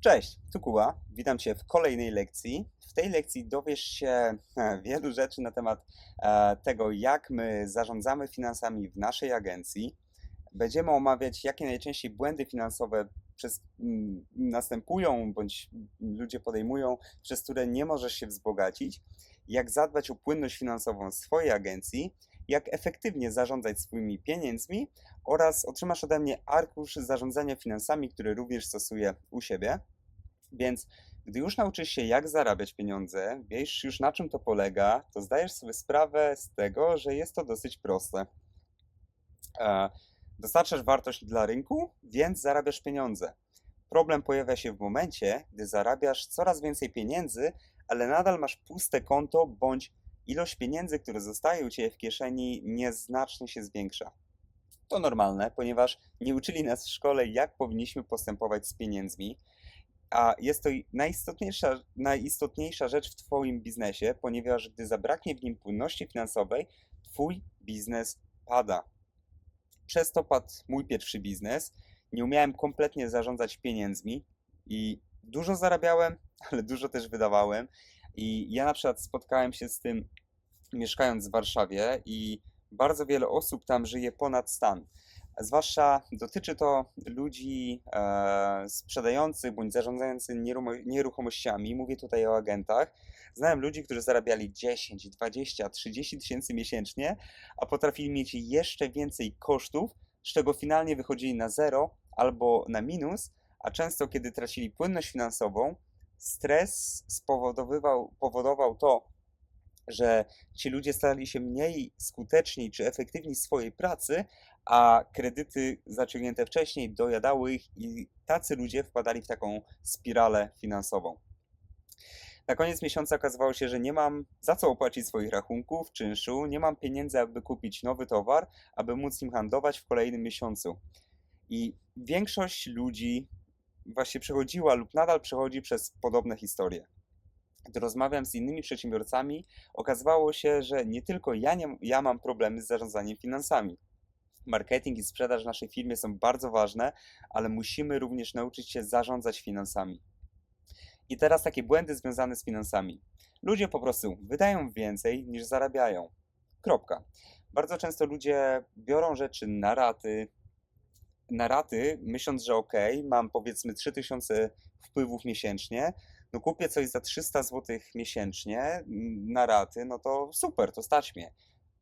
Cześć, tu Kuba. Witam Cię w kolejnej lekcji. W tej lekcji dowiesz się e, wielu rzeczy na temat e, tego, jak my zarządzamy finansami w naszej agencji. Będziemy omawiać, jakie najczęściej błędy finansowe przez, następują bądź ludzie podejmują, przez które nie możesz się wzbogacić, jak zadbać o płynność finansową swojej agencji, jak efektywnie zarządzać swoimi pieniędzmi oraz otrzymasz ode mnie arkusz zarządzania finansami, który również stosuję u siebie. Więc gdy już nauczysz się, jak zarabiać pieniądze, wiesz już na czym to polega, to zdajesz sobie sprawę z tego, że jest to dosyć proste. E, Dostarczasz wartość dla rynku, więc zarabiasz pieniądze. Problem pojawia się w momencie, gdy zarabiasz coraz więcej pieniędzy, ale nadal masz puste konto bądź ilość pieniędzy, które zostaje u Ciebie w kieszeni, nieznacznie się zwiększa. To normalne, ponieważ nie uczyli nas w szkole, jak powinniśmy postępować z pieniędzmi, a jest to najistotniejsza, najistotniejsza rzecz w Twoim biznesie, ponieważ gdy zabraknie w nim płynności finansowej, Twój biznes pada. Przez to padł mój pierwszy biznes. Nie umiałem kompletnie zarządzać pieniędzmi i dużo zarabiałem, ale dużo też wydawałem. I ja na przykład spotkałem się z tym mieszkając w Warszawie i bardzo wiele osób tam żyje ponad stan. Zwłaszcza dotyczy to ludzi e, sprzedających bądź zarządzających nieruchomościami. Mówię tutaj o agentach. Znałem ludzi, którzy zarabiali 10, 20, 30 tysięcy miesięcznie, a potrafili mieć jeszcze więcej kosztów, z czego finalnie wychodzili na zero albo na minus, a często kiedy tracili płynność finansową, stres spowodowywał, powodował to, że ci ludzie stali się mniej skuteczni czy efektywni w swojej pracy, a kredyty zaciągnięte wcześniej dojadały ich i tacy ludzie wpadali w taką spiralę finansową. Na koniec miesiąca okazywało się, że nie mam za co opłacić swoich rachunków, czynszu, nie mam pieniędzy, aby kupić nowy towar, aby móc nim handlować w kolejnym miesiącu. I większość ludzi właśnie przechodziła lub nadal przechodzi przez podobne historie. Gdy rozmawiam z innymi przedsiębiorcami, okazywało się, że nie tylko ja, nie, ja mam problemy z zarządzaniem finansami. Marketing i sprzedaż w naszej firmie są bardzo ważne, ale musimy również nauczyć się zarządzać finansami. I teraz takie błędy związane z finansami. Ludzie po prostu wydają więcej niż zarabiają. Kropka. Bardzo często ludzie biorą rzeczy na raty, na raty, myśląc, że ok, mam powiedzmy 3000 wpływów miesięcznie, no kupię coś za 300 zł miesięcznie mm, na raty, no to super, to stać mnie.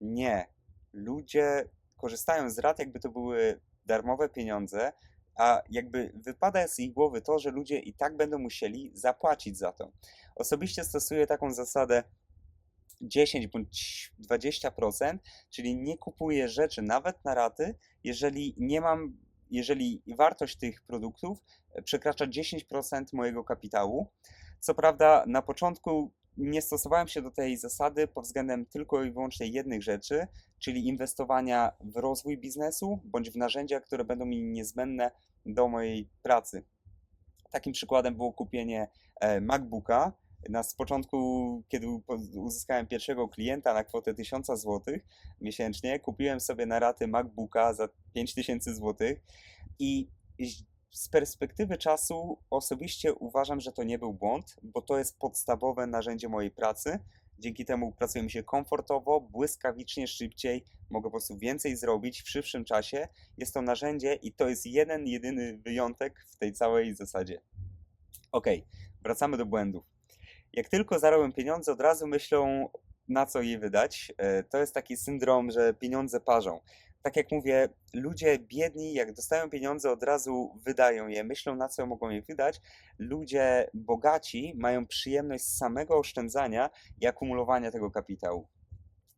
Nie. Ludzie korzystają z rat, jakby to były darmowe pieniądze, a jakby wypada z ich głowy to, że ludzie i tak będą musieli zapłacić za to. Osobiście stosuję taką zasadę 10 bądź 20%, czyli nie kupuję rzeczy nawet na raty, jeżeli nie mam, jeżeli wartość tych produktów przekracza 10% mojego kapitału. Co prawda, na początku nie stosowałem się do tej zasady pod względem tylko i wyłącznie jednych rzeczy, czyli inwestowania w rozwój biznesu bądź w narzędzia, które będą mi niezbędne do mojej pracy. Takim przykładem było kupienie e, MacBooka. Na z początku, kiedy uzyskałem pierwszego klienta na kwotę 1000 zł miesięcznie, kupiłem sobie na raty MacBooka za 5000 zł i z perspektywy czasu osobiście uważam, że to nie był błąd, bo to jest podstawowe narzędzie mojej pracy. Dzięki temu pracuję mi się komfortowo, błyskawicznie, szybciej, mogę po prostu więcej zrobić w szybszym czasie. Jest to narzędzie i to jest jeden, jedyny wyjątek w tej całej zasadzie. Ok, wracamy do błędów. Jak tylko zarobią pieniądze, od razu myślą, na co je wydać. E, to jest taki syndrom, że pieniądze parzą tak jak mówię, ludzie biedni, jak dostają pieniądze, od razu wydają je, myślą na co mogą je wydać. Ludzie bogaci mają przyjemność z samego oszczędzania i akumulowania tego kapitału.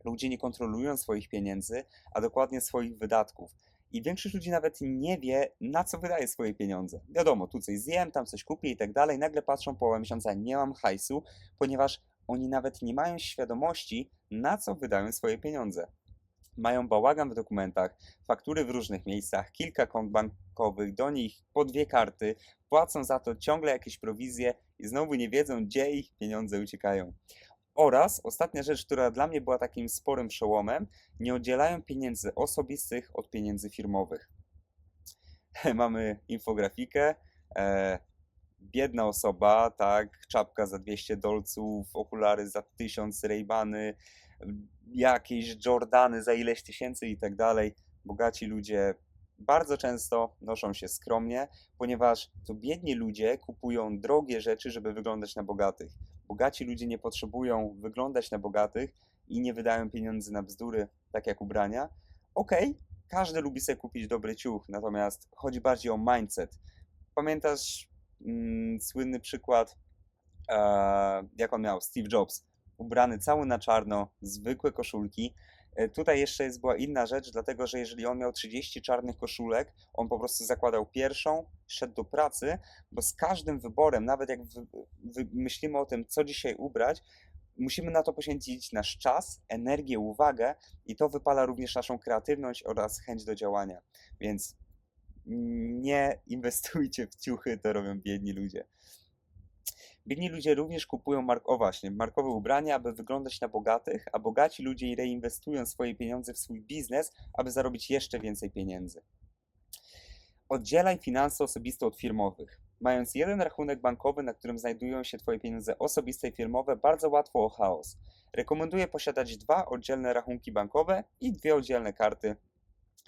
Ludzie nie kontrolują swoich pieniędzy, a dokładnie swoich wydatków. I większość ludzi nawet nie wie, na co wydaje swoje pieniądze. Wiadomo, tu coś zjem, tam coś kupię i tak dalej. Nagle patrzą połowę miesiąca, nie mam hajsu, ponieważ oni nawet nie mają świadomości, na co wydają swoje pieniądze mają bałagan w dokumentach, faktury w różnych miejscach, kilka kont bankowych, do nich po dwie karty, płacą za to ciągle jakieś prowizje i znowu nie wiedzą, gdzie ich pieniądze uciekają. Oraz ostatnia rzecz, która dla mnie była takim sporym przełomem, nie oddzielają pieniędzy osobistych od pieniędzy firmowych. Mamy infografikę. E, biedna osoba, tak, czapka za 200 dolców, okulary za 1000, Ray-Bany, jakieś Jordany za ileś tysięcy i tak dalej. Bogaci ludzie bardzo często noszą się skromnie, ponieważ to biedni ludzie kupują drogie rzeczy, żeby wyglądać na bogatych. Bogaci ludzie nie potrzebują wyglądać na bogatych i nie wydają pieniędzy na bzdury, tak jak ubrania. Okej, każdy lubi sobie kupić dobry ciuch, natomiast chodzi bardziej o mindset. Pamiętasz mm, słynny przykład, e, jak on miał, Steve Jobs, ubrany cały na czarno, zwykłe koszulki. E, Tutaj jeszcze jest, była inna rzecz, dlatego że jeżeli on miał 30 czarnych koszulek, on po prostu zakładał pierwszą, szedł do pracy, bo z każdym wyborem, nawet jak wy, wy, myślimy o tym, co dzisiaj ubrać, musimy na to poświęcić nasz czas, energię, uwagę i to wypala również naszą kreatywność oraz chęć do działania. Więc nie inwestujcie w ciuchy, to robią biedni ludzie. Biedni ludzie również kupują mark o właśnie, markowe ubrania, aby wyglądać na bogatych, a bogaci ludzie reinwestują swoje pieniądze w swój biznes, aby zarobić jeszcze więcej pieniędzy. Oddzielaj finanse osobiste od firmowych. Mając jeden rachunek bankowy, na którym znajdują się Twoje pieniądze osobiste i firmowe, bardzo łatwo o chaos. Rekomenduję posiadać dwa oddzielne rachunki bankowe i dwie oddzielne karty.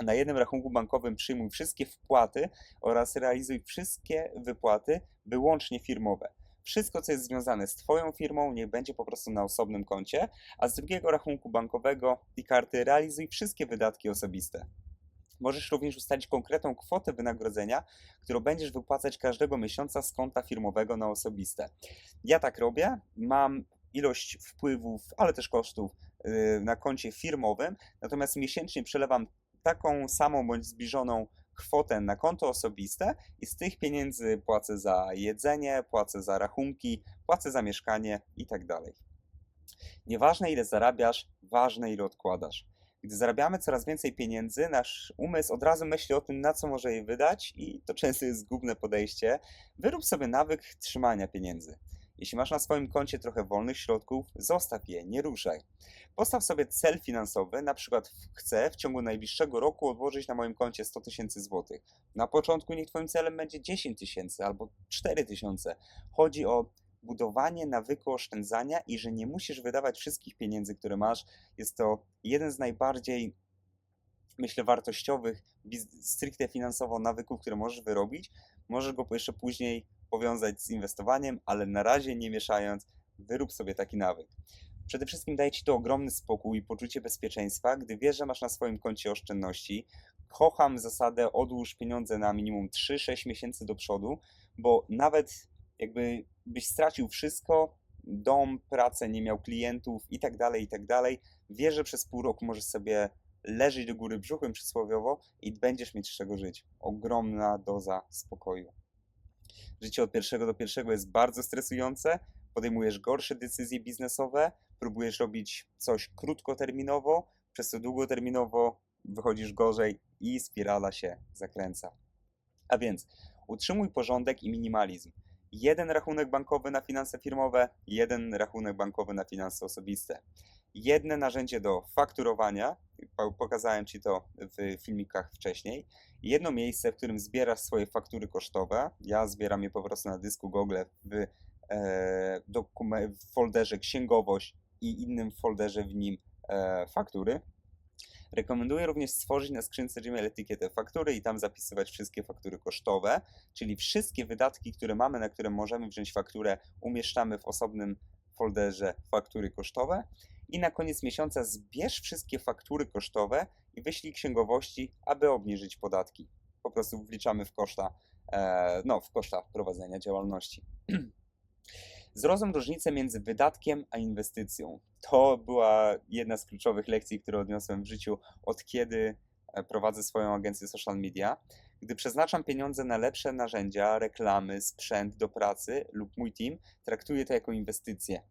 Na jednym rachunku bankowym przyjmuj wszystkie wpłaty oraz realizuj wszystkie wypłaty, wyłącznie firmowe. Wszystko, co jest związane z Twoją firmą, niech będzie po prostu na osobnym koncie, a z drugiego rachunku bankowego i karty realizuj wszystkie wydatki osobiste. Możesz również ustalić konkretną kwotę wynagrodzenia, którą będziesz wypłacać każdego miesiąca z konta firmowego na osobiste. Ja tak robię, mam ilość wpływów, ale też kosztów yy, na koncie firmowym, natomiast miesięcznie przelewam taką samą bądź zbliżoną kwotę na konto osobiste i z tych pieniędzy płacę za jedzenie, płacę za rachunki, płacę za mieszkanie itd. Nieważne ile zarabiasz, ważne ile odkładasz. Gdy zarabiamy coraz więcej pieniędzy, nasz umysł od razu myśli o tym, na co może je wydać, i to często jest zgubne podejście. Wyrób sobie nawyk trzymania pieniędzy. Jeśli masz na swoim koncie trochę wolnych środków, zostaw je, nie ruszaj. Postaw sobie cel finansowy, na przykład chcę w ciągu najbliższego roku odłożyć na moim koncie 100 tysięcy złotych. Na początku niech Twoim celem będzie 10 tysięcy albo 4 tysiące. Chodzi o budowanie nawyku oszczędzania i że nie musisz wydawać wszystkich pieniędzy, które masz. Jest to jeden z najbardziej, myślę, wartościowych, stricte finansowo nawyków, które możesz wyrobić. Możesz go jeszcze później powiązać z inwestowaniem, ale na razie nie mieszając, wyrób sobie taki nawyk. Przede wszystkim daje Ci to ogromny spokój i poczucie bezpieczeństwa, gdy wiesz, że masz na swoim koncie oszczędności. Kocham zasadę odłóż pieniądze na minimum 3-6 miesięcy do przodu, bo nawet jakby byś stracił wszystko, dom, pracę, nie miał klientów i tak dalej, i tak dalej, wiesz, że przez pół roku możesz sobie leżeć do góry brzuchem przysłowiowo i będziesz mieć z czego żyć. Ogromna doza spokoju. Życie od pierwszego do pierwszego jest bardzo stresujące, podejmujesz gorsze decyzje biznesowe, próbujesz robić coś krótkoterminowo, przez to długoterminowo wychodzisz gorzej i spirala się zakręca. A więc utrzymuj porządek i minimalizm. Jeden rachunek bankowy na finanse firmowe, jeden rachunek bankowy na finanse osobiste. Jedne narzędzie do fakturowania, pokazałem Ci to w filmikach wcześniej. Jedno miejsce, w którym zbierasz swoje faktury kosztowe. Ja zbieram je po prostu na dysku Google w, e, w folderze księgowość i innym folderze w nim e, faktury. Rekomenduję również stworzyć na skrzynce Gmail etykietę faktury i tam zapisywać wszystkie faktury kosztowe, czyli wszystkie wydatki, które mamy, na które możemy wziąć fakturę, umieszczamy w osobnym folderze faktury kosztowe. I na koniec miesiąca zbierz wszystkie faktury kosztowe i wyślij księgowości, aby obniżyć podatki. Po prostu wliczamy w koszta, e, no, w koszta prowadzenia działalności. Zrozum różnicę między wydatkiem a inwestycją. To była jedna z kluczowych lekcji, które odniosłem w życiu od kiedy e, prowadzę swoją agencję social media. Gdy przeznaczam pieniądze na lepsze narzędzia, reklamy, sprzęt do pracy lub mój team, traktuję to jako inwestycje.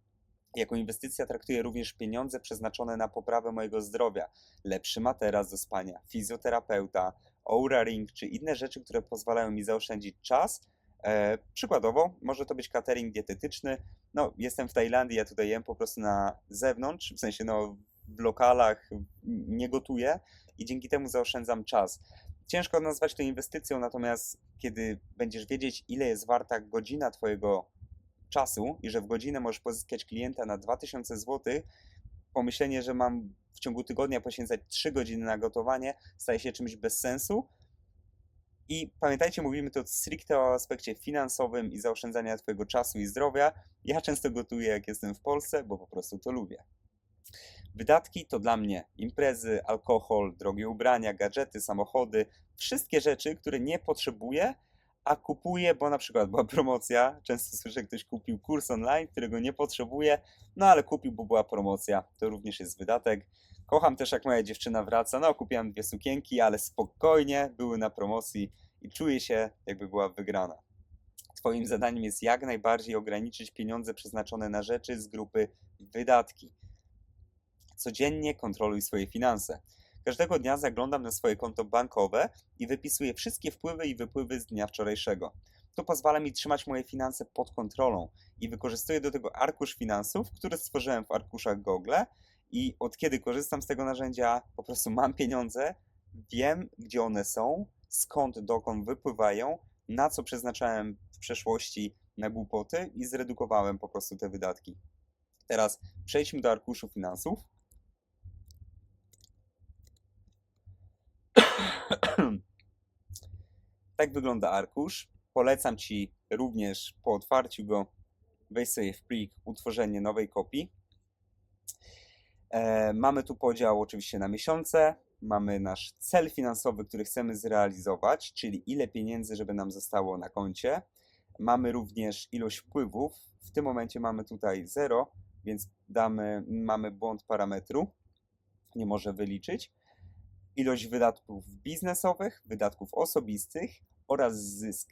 Jako inwestycja traktuję również pieniądze przeznaczone na poprawę mojego zdrowia, lepszy materac do spania, fizjoterapeuta, Oura Ring czy inne rzeczy, które pozwalają mi zaoszczędzić czas E, przykładowo, może to być catering dietetyczny. No, jestem w Tajlandii, ja tutaj jem po prostu na zewnątrz, w sensie no, w lokalach nie gotuję i dzięki temu zaoszczędzam czas. Ciężko nazwać to inwestycją, natomiast kiedy będziesz wiedzieć, ile jest warta godzina Twojego czasu i że w godzinę możesz pozyskać klienta na 2000 zł, pomyślenie, że mam w ciągu tygodnia poświęcać 3 godziny na gotowanie, staje się czymś bez sensu. I pamiętajcie, mówimy to stricte o aspekcie finansowym i zaoszczędzania Twojego czasu i zdrowia. Ja często gotuję, jak jestem w Polsce, bo po prostu to lubię. Wydatki to dla mnie imprezy, alkohol, drogie ubrania, gadżety, samochody, wszystkie rzeczy, które nie potrzebuję, a kupuję, bo na przykład była promocja. Często słyszę, ktoś kupił kurs online, którego nie potrzebuje, no ale kupił, bo była promocja. To również jest wydatek. Kocham też, jak moja dziewczyna wraca. No, kupiłam dwie sukienki, ale spokojnie były na promocji i czuję się, jakby była wygrana. Twoim zadaniem jest jak najbardziej ograniczyć pieniądze przeznaczone na rzeczy z grupy wydatki. Codziennie kontroluj swoje finanse. Każdego dnia zaglądam na swoje konto bankowe i wypisuję wszystkie wpływy i wypływy z dnia wczorajszego. To pozwala mi trzymać moje finanse pod kontrolą i wykorzystuję do tego arkusz finansów, który stworzyłem w arkuszach Google i od kiedy korzystam z tego narzędzia, po prostu mam pieniądze, wiem gdzie one są, skąd, dokąd wypływają, na co przeznaczałem w przeszłości na głupoty i zredukowałem po prostu te wydatki. Teraz przejdźmy do arkuszu finansów. tak wygląda arkusz. Polecam Ci również po otwarciu go wejść sobie w plik utworzenie nowej kopii. E, mamy tu podział oczywiście na miesiące. Mamy nasz cel finansowy, który chcemy zrealizować, czyli ile pieniędzy, żeby nam zostało na koncie. Mamy również ilość wpływów. W tym momencie mamy tutaj 0, więc damy, mamy błąd parametru. Nie może wyliczyć ilość wydatków biznesowych, wydatków osobistych oraz zysk,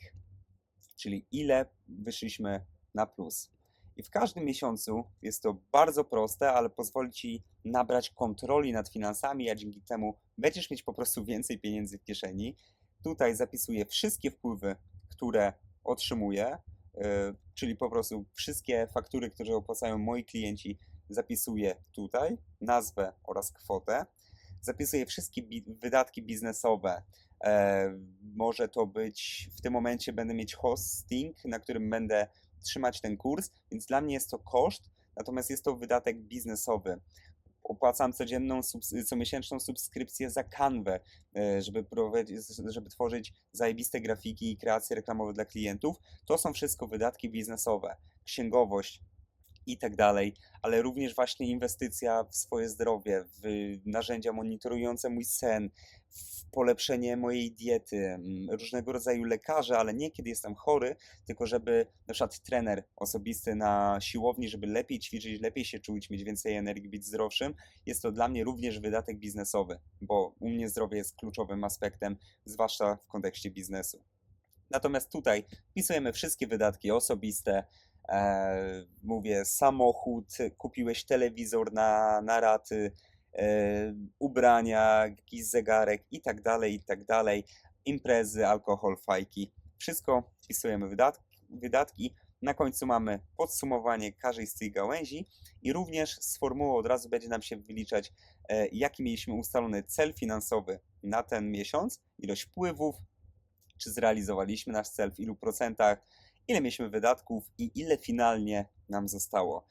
czyli ile wyszliśmy na plus. I w każdym miesiącu jest to bardzo proste, ale pozwoli ci nabrać kontroli nad finansami, a dzięki temu będziesz mieć po prostu więcej pieniędzy w kieszeni. Tutaj zapisuję wszystkie wpływy, które otrzymuję, yy, czyli po prostu wszystkie faktury, które opłacają moi klienci, zapisuję tutaj, nazwę oraz kwotę zapisuję wszystkie bi wydatki biznesowe. E, może to być, w tym momencie będę mieć hosting, na którym będę trzymać ten kurs, więc dla mnie jest to koszt, natomiast jest to wydatek biznesowy. Opłacam codzienną, comiesięczną subskrypcję za Canwę, e, żeby, żeby tworzyć zajebiste grafiki i kreacje reklamowe dla klientów. To są wszystko wydatki biznesowe. Księgowość, i tak dalej, ale również właśnie inwestycja w swoje zdrowie, w narzędzia monitorujące mój sen, w polepszenie mojej diety, mm, różnego rodzaju lekarze, ale nie kiedy jestem chory, tylko żeby na przykład trener osobisty na siłowni, żeby lepiej ćwiczyć, lepiej się czuć, mieć więcej energii, być zdrowszym, jest to dla mnie również wydatek biznesowy, bo u mnie zdrowie jest kluczowym aspektem, zwłaszcza w kontekście biznesu. Natomiast tutaj wpisujemy wszystkie wydatki osobiste, e, mówię, samochód, kupiłeś telewizor na, na raty, e, ubrania, jakiś zegarek i tak dalej, i tak dalej, imprezy, alkohol, fajki, wszystko wpisujemy wydatki, wydatki. Na końcu mamy podsumowanie każdej z tych gałęzi i również z formuły od razu będzie nam się wyliczać, e, jaki mieliśmy ustalony cel finansowy na ten miesiąc, ilość wpływów, czy zrealizowaliśmy nasz cel, w ilu procentach, ile mieliśmy wydatków i ile finalnie nam zostało.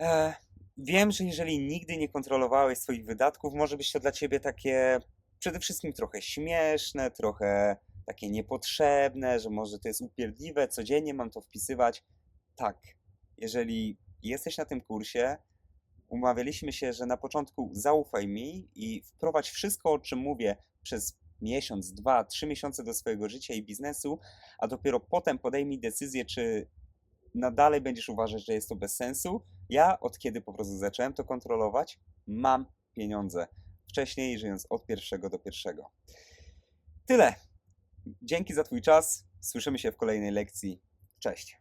E, wiem, że jeżeli nigdy nie kontrolowałeś swoich wydatków, może być to dla ciebie takie przede wszystkim trochę śmieszne, trochę takie niepotrzebne, że może to jest upierdliwe, codziennie mam to wpisywać. Tak, jeżeli jesteś na tym kursie, umawialiśmy się, że na początku zaufaj mi i wprowadź wszystko, o czym mówię, przez miesiąc, dwa, trzy miesiące do swojego życia i biznesu, a dopiero potem podejmij decyzję, czy nadal będziesz uważać, że jest to bez sensu. Ja od kiedy po prostu zacząłem to kontrolować, mam pieniądze. Wcześniej żyjąc od pierwszego do pierwszego. Tyle. Dzięki za Twój czas. Słyszymy się w kolejnej lekcji. Cześć.